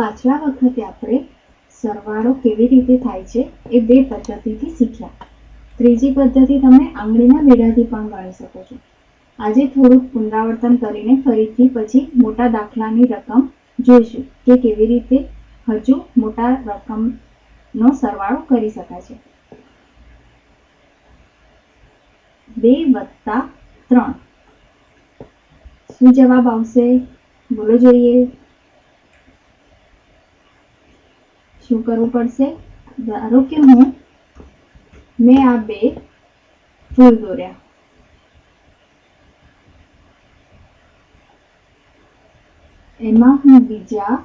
પાછલા વખતે આપણે સરવાળો કેવી રીતે થાય છે એ બે પદ્ધતિથી શીખ્યા. ત્રીજી પદ્ધતિ તમે આંગળીના વેઢાથી પણ ગણી શકો છો. આજે થોડુંક પુનરાવર્તન કરીને ફરીથી પછી મોટા દાખલાની રકમ જોઈશું કે કેવી રીતે હજુ મોટા રકમનો સરવાળો કરી શકાય છે. બે વત્તા ત્રણ. શું જવાબ આવશે? બોલો જોઈએ. શું કરવું પડશે ધારો કે હું મેં આ બે ફૂલ દોર્યા એમાં હું બીજા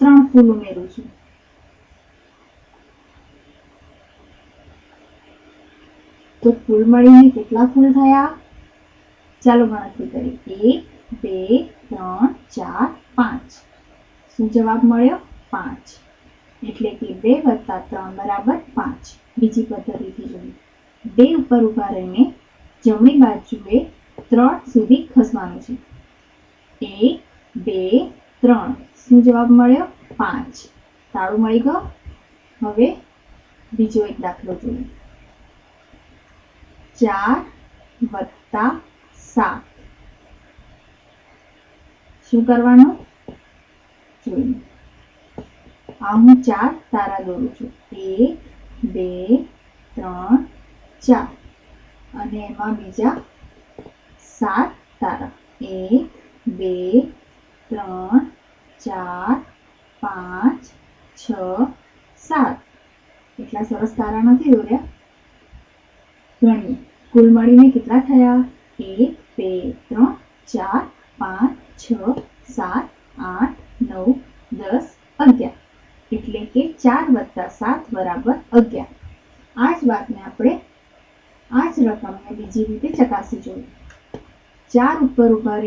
ત્રણ ફૂલ ઉમેરું છું તો ફૂલ મળીને કેટલા ફૂલ થયા ચાલો ગણતરી કરી એક બે ત્રણ ચાર પાંચ શું જવાબ મળ્યો પાંચ. એટલે કે બે વત્તા ત્રણ બરાબર પાંચ. બીજી પદ્ધતિથી જોઈએ. બે ઉપર ઊભા રહીને જમણી બાજુએ ત્રણ સુધી ખસવાનું છે. એક, બે, ત્રણ. શું જવાબ મળ્યો? પાંચ. તાળું મળી ગયો? હવે બીજો એક દાખલો જોઈએ. ચાર વત્તા સાત. શું કરવાનું? જોઈએ આ હું ચાર તારા દોરું છું. એક, બે, ત્રણ, ચાર. અને એમાં બીજા સાત તારા. એક, બે, ત્રણ, ચાર, પાંચ, છ, સાત. એટલા સરસ તારા નથી દોર્યા? ગણીએ. કુલ મળીને કેટલા થયા? એક, બે, ત્રણ, ચાર, પાંચ, છ, સાત, આઠ નવ, દસ, અગિયાર. એટલે કે ચાર વત્તા સાત બરાબર અગિયાર. આ જ વાતને આપણે આ જ રકમને બીજી રીતે ચકાસી જોઈએ ચાર ઉપર ઊભા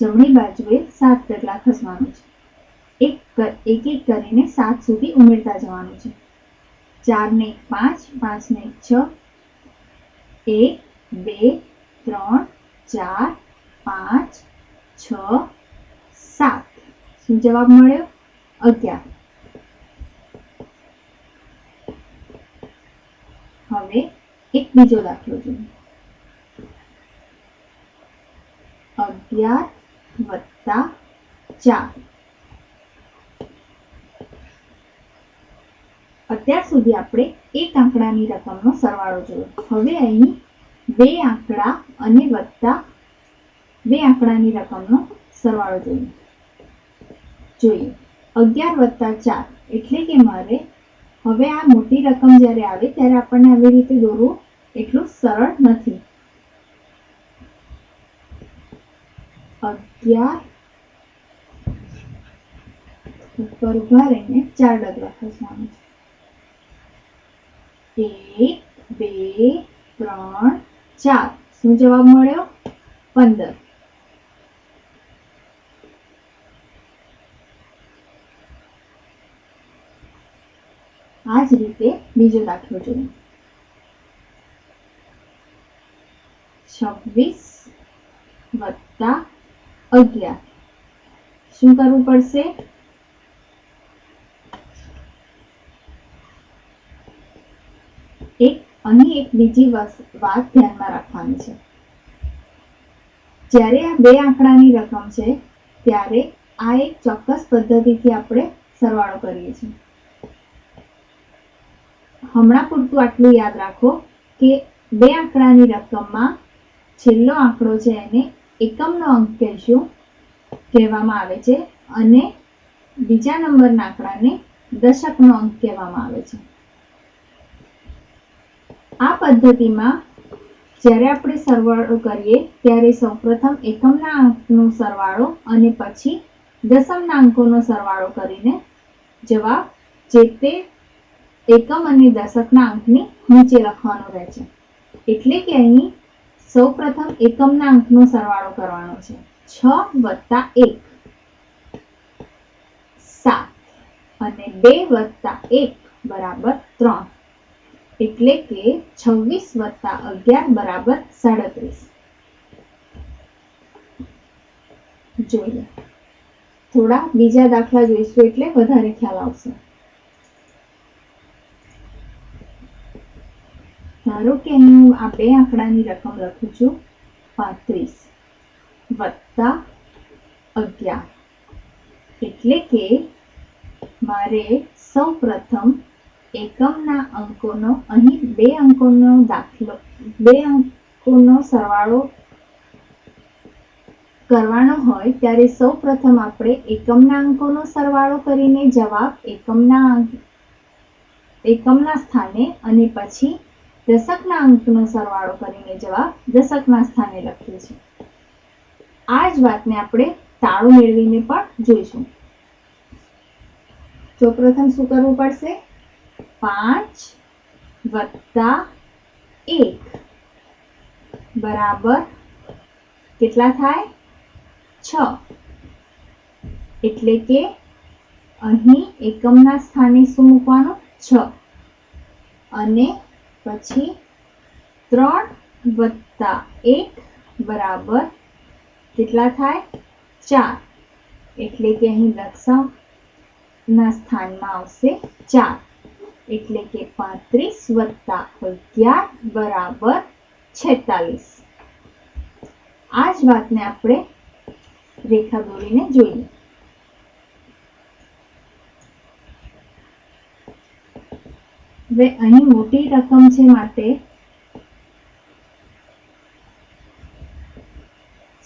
જમણી બાજુએ સાત કેટલા ખસવાનું છે. એક એક કરીને સાત સુધી ઉમેરતા જવાનું છે. ચારને એક પાંચ પાંચ ને એક છ, એક, બે, ત્રણ, ચાર, પાંચ, છ, સાત. શું જવાબ મળ્યો? અગિયાર. હવે એક બીજો દાખલો જોઈએ. અગિયાર વત્તા ચાર. અત્યાર સુધી આપણે એક આંકડાની રકમનો સરવાળો જોયો. હવે અહીં બે આંકડા અને વત્તા બે આંકડાની રકમનો સરવાળો જોઈએ. જોઈએ. અગિયાર વત્તા ચાર એટલે કે મારે હવે આ મોટી રકમ જ્યારે આવે ત્યારે આપણને આવી રીતે દોરવું એટલું સરળ નથી. અગિયાર ઉપર ઊભા રહીને ચાર ડગલા ખસવાનું છે. એક, બે, ત્રણ, ચાર. શું જવાબ મળ્યો? પંદર. આ જ રીતે બીજો દાખલો જોઈએ છવ્વીસ વત્તા અગિયાર. શું કરવું પડશે? એક, અહીં એક બીજી વાત ધ્યાનમાં રાખવાની છે. જ્યારે આ બે આંકડાની રકમ છે, ત્યારે આ એક ચોક્કસ પદ્ધતિથી આપણે સરવાળો કરીએ છીએ. હમણાં પૂરતું આટલું યાદ રાખો કે બે આંકડાની રકમમાં છેલ્લો આંકડો છે એને એકમનો અંક કહેશું, કહેવામાં આવે છે, અને બીજા નંબરના આંકડાને દશકનો અંક કહેવામાં આવે છે. આ પદ્ધતિમાં જ્યારે આપણે સરવાળો કરીએ ત્યારે સૌપ્રથમ એકમના અંકનો સરવાળો અને પછી દસમના અંકોનો સરવાળો કરીને જવાબ જે તે એકમ અને દશકના અંકની નીચે લખવાનો રહે છે. એટલે કે અહીં સૌપ્રથમ એકમના અંકનો સરવાળો કરવાનો છે. છ વત્તા એક. સાત. અને બે વત્તા એક બરાબર ત્રણ. એટલે કે છવ્વીસ વત્તા અગિયાર બરાબર સાડત્રીસ. જોઈએ. થોડા બીજા દાખલા જોઈશું એટલે વધારે ખ્યાલ આવશે. ધારો કે અહીં હું આ બે આંકડાની રકમ લખું છું, પાંત્રીસ વત્તા અગિયાર. એટલે કે મારે સૌ પ્રથમ એકમના અંકોનો, અહીં બે અંકોનો દાખલો, બે અંકોનો સરવાળો કરવાનો હોય ત્યારે સૌ પ્રથમ આપણે એકમના અંકોનો સરવાળો કરીને જવાબ, એકમના એકમના સ્થાને અને પછી દશકના અંકનો સરવાળો કરીને જવાબ દશકના સ્થાને લખીએ છીએ. આ જ વાતને આપણે તાળું મેળવીને પણ જોઈશું. પ્રથમ શું કરવું પડશે? પાંચ વત્તા એક. બરાબર કેટલા થાય? છ. એટલે કે અહીં એકમના સ્થાને શું મૂકવાનું? છ. અને પછી ત્રણ વત્તા એક બરાબર કેટલા થાય? ચાર. એટલે કે અહીં દશમના સ્થાનમાં આવશે ચાર. એટલે કે પાંત્રીસ વત્તા અગિયાર બરાબર છેતાલીસ. આ જ વાતને આપણે રેખા દોરીને જોઈએ. હવે અહીં મોટી રકમ છે માટે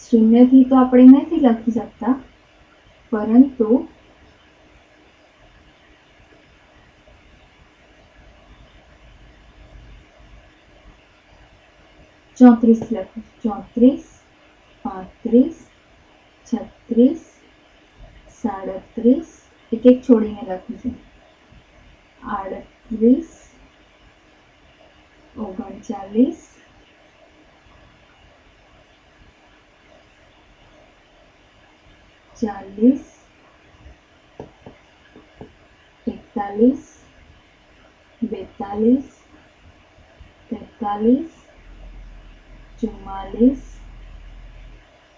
શૂન્યથી તો આપણે નથી લખી શકતા, પરંતુ ચોત્રીસ લખું. ચોત્રીસ, પાંત્રીસ, છત્રીસ, સાડત્રીસ, એક એક છોડીને લખું છું આડત્રીસ. ઓગણચાલીસ ચાલીસ એકતાલીસ બેતાલીસ તેતાલીસ ચુમ્માલીસ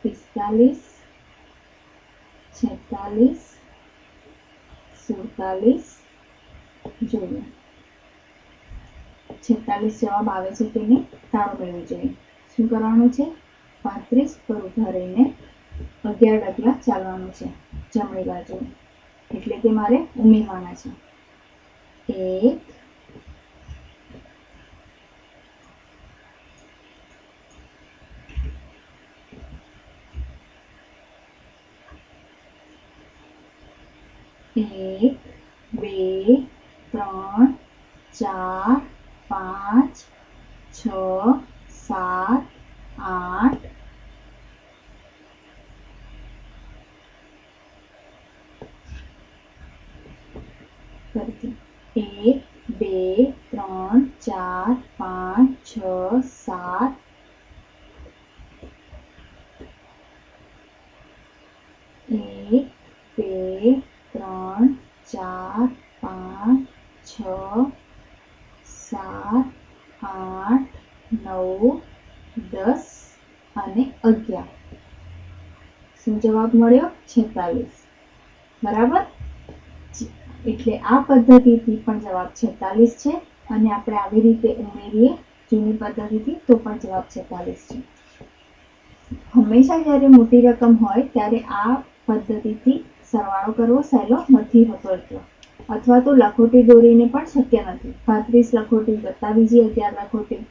પિસ્તાલીસ છેતાલીસ સુડતાલીસ જોઈએ છેતાલીસ જવાબ આવે છે તેને તાળું મેળવવું જોઈએ. શું કરવાનું છે? પાંત્રીસ પર ઊભા રહીને અગિયાર ડગલા ચાલવાનું છે. જમણી બાજુ. એટલે કે મારે ઉમેરવાના છે. એક એક, બે, ત્રણ, ચાર પાંચ છ સાત આઠ ફરીથી એક બે ત્રણ ચાર પાંચ છ સાત એક બે ત્રણ ચાર પાંચ છ સાત આઠ નવ દસ અને અગિયાર. શું જવાબ મળ્યો? છેતાલીસ. બરાબર? એટલે આ પદ્ધતિથી પણ જવાબ છેતાલીસ છે અને આપણે આવી રીતે ઉમેરીએ જૂની પદ્ધતિથી તો પણ જવાબ છેતાલીસ છે. હંમેશા જ્યારે મોટી રકમ હોય ત્યારે આ પદ્ધતિથી સરવાળો કરવો સહેલો નથી હોતો અથવા તો લખોટી દોરીને પણ શક્ય નથી. પાંત્રીસ લખોટી વત્તા બીજી અગિયાર લખોટી.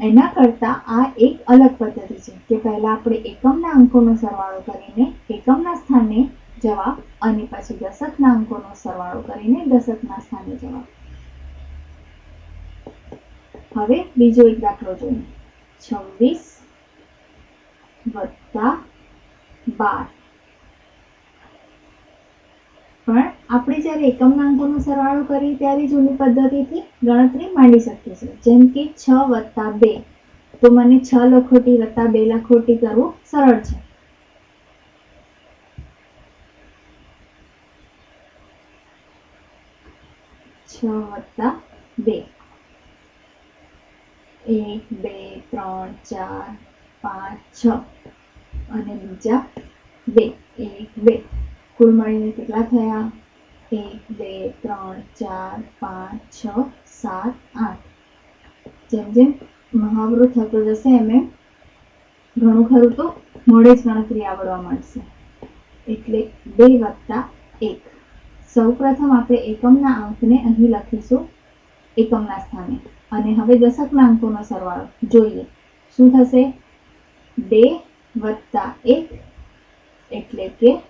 એના કરતાં આ એક અલગ પદ્ધતિ છે કે પહેલાં આપણે એકમના અંકોનો સરવાળો કરીને એકમના સ્થાને જવાબ અને પછી દશકના અંકોનો સરવાળો કરીને દશકના સ્થાને જવાબ. હવે બીજો એક દાખલો જોઈએ. છવ્વીસ વત્તા બાર. પણ આપણે જ્યારે એકમના અંકોનો સરવાળો કરીએ ત્યારે જૂની પદ્ધતિથી ગણતરી માંડી શકીએ છીએ. જેમ કે છ વત્તા બે. તો મને છ લખોટી વત્તા બે લખોટી કરવું સરળ છે. છ વત્તા બે. એક, બે, ત્રણ, ચાર, પાંચ, છ. અને બીજા બે. એક, બે. કુલ મળીને કેટલા થયા? એક, બે, ત્રણ, ચાર, પાંચ, છ, સાત, આઠ. જેમ જેમ મહાવરો થતો જશે, એમ એમ ઘણું ખરું તો મોડે જ ગણતરી આવડવા મળશે એટલે બે વત્તા એક. સૌ પ્રથમ આપણે એકમના અંકને અહીં લખીશું એકમના સ્થાને. અને હવે દશકના અંકોનો સરવાળો. જોઈએ. શું થશે? બે વત્તા એક એટલે કે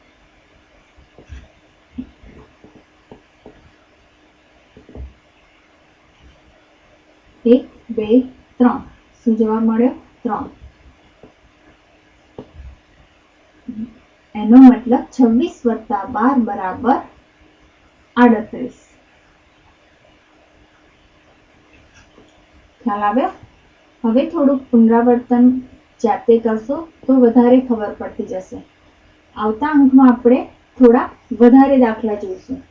એક, બે, ત્રણ. શું જવાબ મળ્યો? ત્રણ. એનો મતલબ છવ્વીસ વત્તા બાર બરાબર આડત્રીસ. ખ્યાલ આવ્યો? હવે થોડુંક પુનરાવર્તન જાતે કરશો તો વધારે ખબર પડતી જશે. આવતા અંકમાં આપણે થોડા વધારે દાખલા જોઈશું.